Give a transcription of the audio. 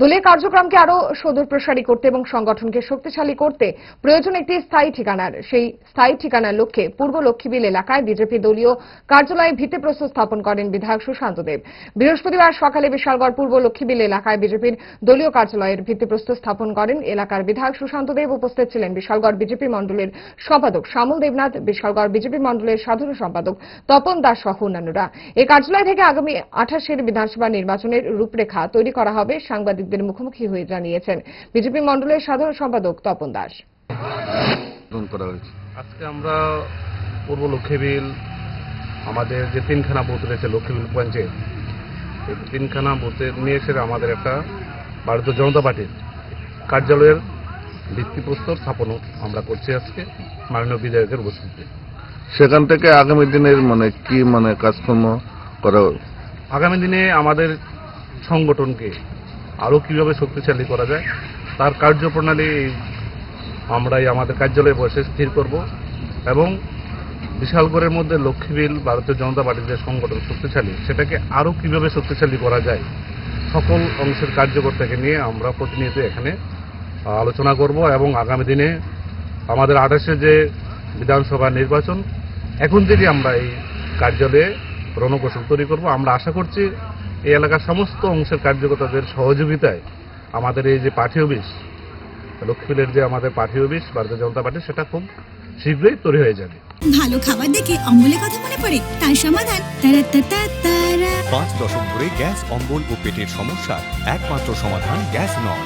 দলীয় কার্যক্রমকে আরও সদূর প্রসারী করতে এবং সংগঠনকে শক্তিশালী করতে প্রয়োজন একটি স্থায়ী ঠিকানার। সেই স্থায়ী ঠিকানার লক্ষ্যে পূর্ব লক্ষ্মীবিল এলাকায় বিজেপি দলীয় কার্যালয়ে ভিত্তিপ্রস্তর স্থাপন করেন বিধায়ক সুশান্ত দেব। বৃহস্পতিবার সকালে বিশালগড় পূর্ব লক্ষ্মীবিল এলাকায় বিজেপির দলীয় কার্যালয়ের ভিত্তিপ্রস্তর স্থাপন করেন এলাকার বিধায়ক সুশান্ত দেব। উপস্থিত ছিলেন বিশালগড় বিজেপি মণ্ডলের সম্পাদক শ্যামল দেবনাথ, বিশালগড় বিজেপি মণ্ডলের সাধারণ সম্পাদক তপন দাস সহ অন্যান্যরা। এই কার্যালয় থেকে আগামী আঠাশের বিধানসভা নির্বাচনের রূপরেখা তৈরি করা হবে। সাংবাদিকদের মুখোমুখি হয়ে জানিয়েছেন। বিজেপি মণ্ডলের সাধারণ সম্পাদক তপন দাস। করা হয়েছে। আজকে আমরা পূর্ব লক্ষ্মীবিল আমাদের যে তিনখানা বুথ রয়েছে লক্ষ্মীবিল পঞ্চায়েত এই তিনখানা বুথে নিয়ে এসে আমাদের একটা ভারতীয় জনতা পার্টির কার্যালয়ের ভিত্তিপ্রস্তর স্থাপনও আমরা করছি আজকে মাননীয় বিধায়কের উপস্থিতিতে। সেখান থেকে আগামী দিনের মানে কি মানে কাজকর্ম করা আগামী দিনে আমাদের সংগঠনকে আরও কীভাবে শক্তিশালী করা যায়, তার কার্যপ্রণালী আমরাই আমাদের কার্যালয়ে বসে স্থির করব এবং বিশালগড়ের মধ্যে লক্ষ্মীবিল, ভারতীয় জনতা পার্টির যে সংগঠন শক্তিশালী, সেটাকে আরও কীভাবে শক্তিশালী করা যায়, সকল অংশের কার্যকর্তাকে নিয়ে আমরা প্রতিনিয়ত এখানে আলোচনা করব এবং আগামী দিনে আমাদের আঠাশে যে বিধানসভা নির্বাচন, এখন থেকে আমরা এই কার্যালয়ে রণকৌশল তৈরি করব। আমরা আশা করছি এই এলাকার সমস্ত অংশের কার্যকর্তাদের সহযোগিতায় আমাদের এই যে পাঠি অফিস লক্ষ্মীলের যে আমাদের পাঠি অফিস ভারতীয় জনতা পার্টি সেটা খুব শীঘ্রই তৈরি হয়ে যাবে। ভালো খাবার দেখে অম্বলের কথা মনে পড়ে তার সমাধান পাঁচ দশক ধরে গ্যাস অম্বল ও পেটের সমস্যার একমাত্র সমাধান গ্যাস নল